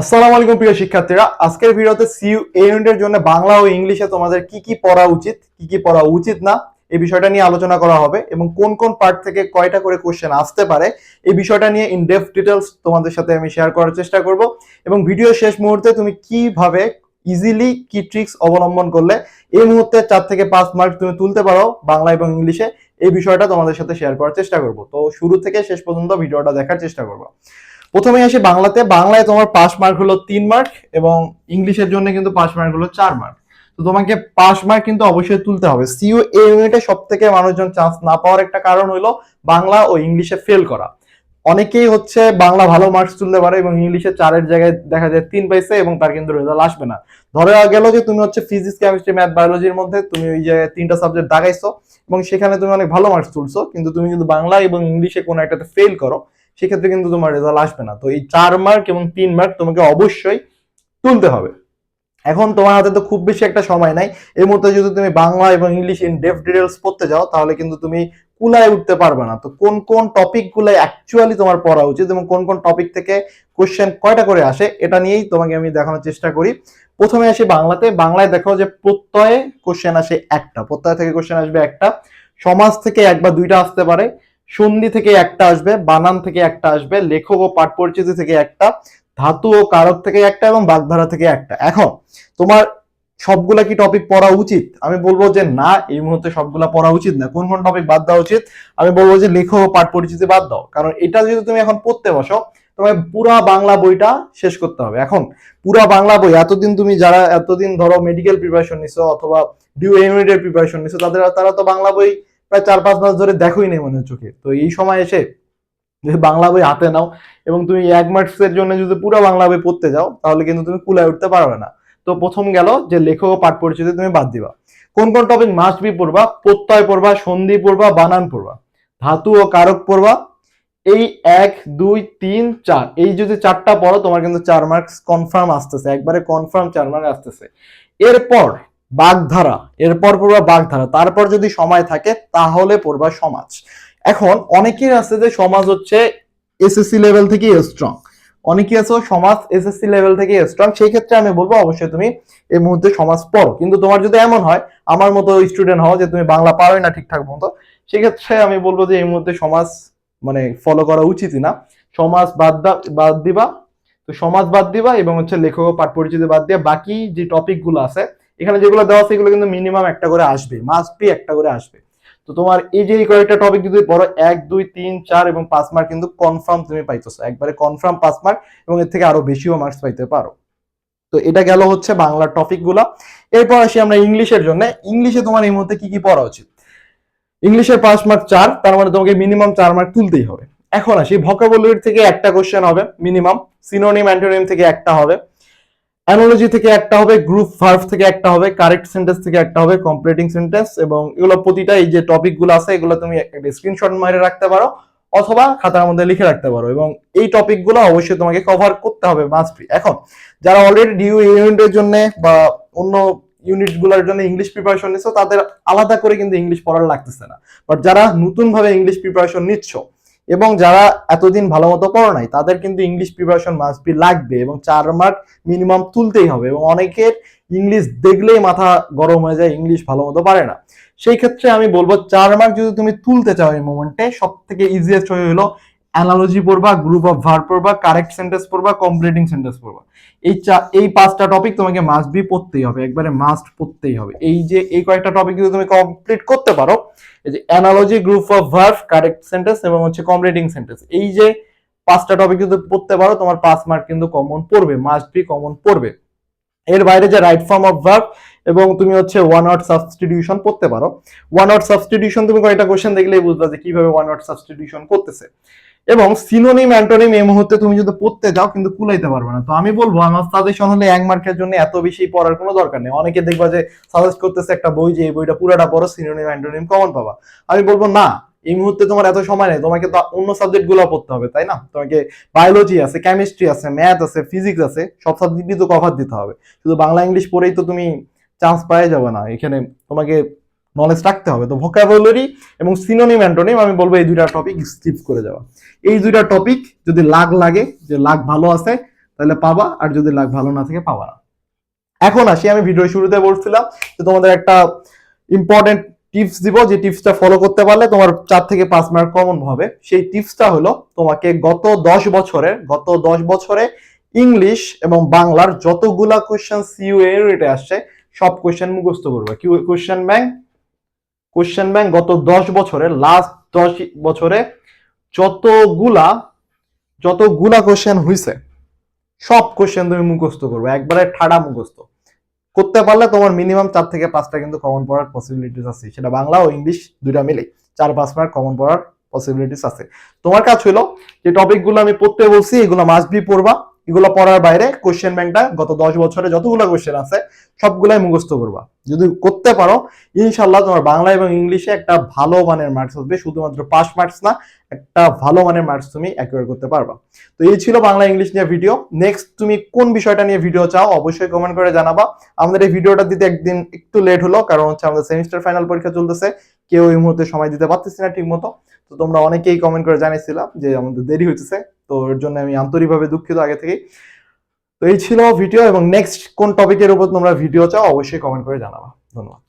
আসসালামু আলাইকুম প্রিয় শিক্ষার্থীরা। আজকের ভিডিওতে সিইউ এ ইউনিটের জন্য বাংলা ও ইংলিশে তোমাদের কি কি পড়া উচিত, কি কি পড়া উচিত না, এই বিষয়টা নিয়ে আলোচনা করা হবে এবং কোন কোন পার্ট থেকে কয়টা করে কোশ্চেন আসতে পারে, এই বিষয়টা নিয়ে ইন ডেপথ ডিটেলস তোমাদের সাথে আমি শেয়ার করার চেষ্টা করব এবং ভিডিও শেষ মুহূর্তে তুমি কীভাবে ইজিলি কি ট্রিক্স অবলম্বন করলে এই মুহূর্তে চার থেকে পাঁচ মার্ক তুমি তুলতে পারো বাংলা এবং ইংলিশে, এই বিষয়টা তোমাদের সাথে শেয়ার করার চেষ্টা করব। তো শুরু থেকে শেষ পর্যন্ত ভিডিওটা দেখার চেষ্টা করব। প্রথমে আসি বাংলাতে। বাংলায় তোমার পাস মার্ক হলো তিন মার্ক এবং ইংলিশের জন্য কিন্তু পাস মার্ক হলো চার মার্ক তো তোমাকে পাস মার্ক কিন্তু অবশ্যই তুলতে হবে। সিইউ এ ইউনিটে সব থেকে মানুষজন চান্স না পাওয়ার একটা কারণ হলো বাংলা ও ইংলিশে ফেল করা। অনেকেই হচ্ছে বাংলা ভালো মার্কস তুলতে পারে এবং ইংলিশে চারের জায়গায় দেখা যায় তিন পাইছে এবং তার কিন্তু রেজাল্ট আসবে না। ধরে গেল যে তুমি হচ্ছে ফিজিক্স কেমিস্ট্রি ম্যাথ বায়োলজির মধ্যে তুমি ওই জায়গায় তিনটা সাবজেক্ট দাগাইছো এবং সেখানে তুমি অনেক ভালো মার্কস তুলছো। কিন্তু তুমি যদি বাংলা এবং ইংলিশে কোনো একটাতে ফেল করো। সেক্ষেত্রে কিন্তু তোমার রেজাল্ট আসবে না। তো এই চার মার্ক এবং তিন মার্ক তোমাকে অবশ্যই তুলতে হবে। এখন তোমার হাতে তো খুব বেশি একটা সময় নাই। এই মুহূর্তে যদি তুমি বাংলা এবং ইংলিশ ইন ডেফ ডিটেলস পড়তে যাও, তাহলে কিন্তু তুমি কুলায় উঠতে পারবে না। তো কোন কোন টপিকগুলো অ্যাকচুয়ালি তোমার পড়া উচিত এবং কোন কোন টপিক থেকে কোশ্চেন কয়টা করে আসে, এটা নিয়েই তোমাকে আমি দেখানোর চেষ্টা করি। প্রথমে আসি বাংলাতে। বাংলায় দেখো যে প্রত্যয়ে কোশ্চেন আসে একটা। প্রত্যয় থেকে কোশ্চেন আসবে একটা। সমাজ থেকে এক বা দুইটা আসতে পারে। সন্ধি থেকে একটা আসবে, বানান থেকে একটা আসবে, লেখক ও পাঠ পরিচিতি থেকে একটা, ধাতু ও কারক থেকে একটা এবং বাগধারা থেকে একটা। এখন, তোমার সবগুলা কি টপিক পড়া উচিত? আমি বলব যে না, এই মুহূর্তে সবগুলা পড়া উচিত না। কোন কোন টপিক বাদ দেওয়া উচিত? আমি বলব যে লেখক ও পাঠ পরিচিতি বাদ দাও। কারণ এটা যদি তুমি এখন পড়তে বসো তোমাকে পুরা বাংলা বইটা শেষ করতে হবে। এখন, পুরা বাংলা বই, এতদিন তুমি যারা, এতদিন ধরো মেডিকেল প্রিপারেশন নিছো অথবা ডিউ ইউনিটের প্রিপারেশন নিছো, তাদের, তারা তো বাংলা বই প্রায় চার পাঁচ মাস ধরে দেখোই নেই মনে চোখে। তো এই সময় এসে যদি বাংলা বই হাতে নাও এবং তুমি এক মার্কসের জন্য যদি পুরো বাংলা বই পড়তে যাও, তাহলে কিন্তু তুমি কুলায় উঠতে পারবে না। তো প্রথম গেল যে লেখক ও পাঠ পরিচিতি তুমি বাদ দিবা। কোন কোন টপিক মাস্ট বি পড়বা? প্রত্যয় পড়বা, সন্ধি পড়বা, বানান পড়বা। ধাতু ও কারক পড়বা। এই এক, দুই, তিন, চার। এই যদি চারটা পড়ো, তোমার কিন্তু চার মার্কস কনফার্ম আসতেছে। একবারে কনফার্ম চার মার্ক আসতেছে। এরপর বাগধারা, এরপর পড়বা বাগধারা, তারপর যদি সময় থাকে তাহলে পড়বা সমাজ। এখন অনেকের আছে যে সমাজ হচ্ছে এসএসসি লেভেল থেকে স্ট্রং অনেকে আছে সমাজ এসএসসি লেভেল থেকে স্ট্রং সেই ক্ষেত্রে আমি বলব অবশ্যই তুমি এই মুহূর্তে সমাজ পড়ো। কিন্তু তোমার যদি এমন হয়, আমার মতো স্টুডেন্ট হও যে তুমি বাংলা পারোই না ঠিকঠাক মতো, সেক্ষেত্রে আমি বলব যে এই মুহূর্তে সমাজ মানে ফলো করা উচিতই না। সমাজ বাদ বাদ দিবা, তো সমাজ বাদ দিবা এবং হচ্ছে লেখক পাঠ পরিচিতি বাদ দিয়ে বাকি যে টপিকগুলো আছে এখানে যেগুলো দেওয়া আছে, এগুলো কিন্তু মিনিমাম একটা করে আসবে মাস্ট বি একটা করে আসবে। তো তোমার এই যে কয়েকটা টপিক যদি পড়ো, এক, দুই, তিন, চার এবং পাঁচ মার্ক কিন্তু কনফার্ম তুমি পাইতেছো। একবারে কনফার্ম পাঁচ মার্ক এবং এর থেকে আরও বেশিও মার্কস পাইতে পারো। তো এটা গেল হচ্ছে বাংলার টপিকগুলা। এরপর আসি আমরা ইংলিশের জন্য। ইংলিশে তোমার এই মুহূর্তে কি কি পড়া উচিত? ইংলিশের পাঁচ মার্ক চার, তার মানে তোমাকে মিনিমাম চার মার্ক তুলতেই হবে। এখন আসি ভোকাবুলারি থেকে একটা কোশ্চেন হবে মিনিমাম সিনোনিম অ্যান্টোনিম থেকে একটা হবে। অ্যানোলজি থেকে একটা হবে গ্রুপ ভার্ভ থেকে একটা হবে কারেক্ট সেন্টেন্স থেকে একটা হবে কমপ্লিটিং সেন্টেন্স এবং এগুলো প্রতিটা এই যে টপিকগুলো আছে, এগুলো তুমি একটা স্ক্রিনশট মারে রাখতে পারো অথবা খাতার মধ্যে লিখে রাখতে পারো এবং এই টপিকগুলো অবশ্যই তোমাকে কভার করতে হবে মাস্ট এখন, যারা অলরেডি ডিউ ইউনিটের জন্য বা অন্য ইউনিটগুলোর জন্য ইংলিশ প্রিপারেশন নিচ্ছ তাদের আলাদা করে কিন্তু ইংলিশ পড়ার লাগতেছে না। বাট যারা নতুন ভাবে ইংলিশ প্রিপারেশন নিচ্ছ এবং যারা এতদিন ভালো মতো পড়ো নাই, তাদের কিন্তু ইংলিশ প্রিপারেশন মাস্ট বি লাগবে এবং চার মার্ক মিনিমাম তুলতেই হবে এবং অনেকের ইংলিশ দেখলেই মাথা গরম হয়ে যায় ইংলিশ ভালো মতো পারে না। সেই ক্ষেত্রে আমি বলব, চার মার্ক যদি তুমি তুলতে চাও এই মোমেন্টে সব থেকে ইজিয়েস্ট হয়ে হলো অ্যানালজি পড়বা গ্রুপ অফ ভার পড়বা কারেক্ট সেন্টেন্স পড়বা কমপ্লিটিং সেন্টেন্স পড়বা। এই চা, এই পাঁচটা টপিক তোমাকে মাস্ট বি পড়তেই হবে, একবারে মাস্ট পড়তেই হবে। এই যে, এই কয়েকটা টপিক যদি তুমি কমপ্লিট করতে পারো, এই যে analogy group of verb correct sentence এবং হচ্ছে কমপ্লিটিং সেন্টেন্স এই যে পাঁচটা টপিক যদি পড়তে পারো, তোমার পাঁচ মার্ক কিন্তু কমন পড়বে মাস্ট বি কমন পড়বে। এর বাইরে যে রাইট ফর্ম অফ ভার্ব এবং তুমি হচ্ছে ওয়ান ওয়ার্ড সাবস্টিটিউশন পড়তে পারো। ওয়ান ওয়ার্ড সাবস্টিটিউশন তুমি কয়েকটা কোশ্চেন দেখলেই বুঝবা যে কীভাবে ওয়ান ওয়ার্ড সাবস্টিটিউশন করতেছে। এবং সিনোনিম অ্যান্টোনিম এই মুহূর্তে তুমি যদি পড়তে যাও কিন্তু কুলাইতে পারবে না। তো আমি বলব, আমার সাজেশন হলে এক মার্কের জন্য এত বেশি পড়ার কোনো দরকার নেই। অনেকে দেখবা যে সাজেস্ট করতেছে একটা বই যে এই বইটা পুরোটা পড়ো সিনোনিম অ্যান্টোনিম কমন পাবা। আমি বলব, না, এই মুহূর্তে তোমার এত সময় নেই। তোমাকে তো অন্য সাবজেক্টগুলো পড়তে হবে, তাই না? তোমাকে বায়োলজি আছে কেমিস্ট্রি আছে ম্যাথ আছে ফিজিক্স আছে, সব সাবজেক্টই তো কভার দিতে হবে। শুধু বাংলা ইংলিশ পড়েই তো তুমি চান্স পাওয়া যাবে না। এখানে তোমাকে নলেজ রাখতে হবে। তো ভোকাবুলারি এবং সিনোনিম অ্যান্টোনিম আমি বলব এই দুইটা টপিক স্কিপ করে যাওয়া। এই দুইটা টপিক যদি লাগ লাগে, যে লাগ ভালো আছে, তাহলে পাবা, আর যদি লাগ ভালো না থাকে পাবা না। এখন আসি, আমি ভিডিও শুরুতে বলছিলাম যে তোমাদের একটা ইম্পর্টেন্ট টিপস দিব, যে টিপসটা ফলো করতে পারলে তোমার চার থেকে পাঁচ মার্ক কমন হবে। সেই টিপসটা হলো তোমাকে গত দশ বছরের, গত দশ বছরে ইংলিশ এবং বাংলার যতগুলা কোশ্চেন সিইউ এর রেটে আসছে, সব কোশ্চেন মুখস্থ করবে। কি কোশ্চেন ব্যাংক কোশ্চেন ব্যাংক গত দশ বছরে লাস্ট দশ বছরে যতগুলা যতগুলা কোশ্চেন হইছে, সব কোশ্চেন তুমি মুখস্থ করবে, একবারে ঠাডা মুখস্থ। করতে পারলে তোমার মিনিমাম চার থেকে পাঁচটা কিন্তু কমন পড়ার পসিবিলিটিস আছে, সেটা বাংলা ও ইংলিশ দুইটা মিলে চার পাঁচ মার্ক কমন পড়ার পসিবিলিটিস আছে। তোমার কাজ হলো যে টপিকগুলো আমি পড়তে বলছি, এগুলো মাস্ট বি পড়বা। এগুলো পড়ার বাইরে কোশ্চেন ব্যাংকটা গত দশ বছরে যতগুলো কোশ্চেন আছে, সবগুলাই মুখস্থ করবা। যদি করতে পারো ইনশাল্লাহ তোমার বাংলা এবং ইংলিশে একটা ভালো মানের মার্কস আসবে। শুধুমাত্র পাস মার্কস না, একটা ভালো মানের মার্কস তুমি অ্যাকুয়ার করতে পারবা। তো এই ছিল বাংলা ইংলিশ নিয়ে ভিডিও নেক্সট তুমি কোন বিষয়টা নিয়ে ভিডিও চাও, অবশ্যই কমেন্ট করে জানাবা। আমাদের এই ভিডিওটা দিতে একদিন একটু লেট হলো, কারণ হচ্ছে আমাদের সেমিস্টার ফাইনাল পরীক্ষা চলতেছে। কেউ এই মুহূর্তে সময় দিতে পারতেছি না ঠিক মতো তো তোমরা অনেকেই কমেন্ট করে জানিয়েছিলাম যে আমাদের দেরি হইতেছে। তো এর জন্য আমি আন্তরিকভাবে দুঃখিত আগে থেকেই। তো এই ছিল ভিডিও এবং নেক্সট কোন টপিকের উপর তোমরা ভিডিও চাও অবশ্যই কমেন্ট করে জানাবা। ধন্যবাদ।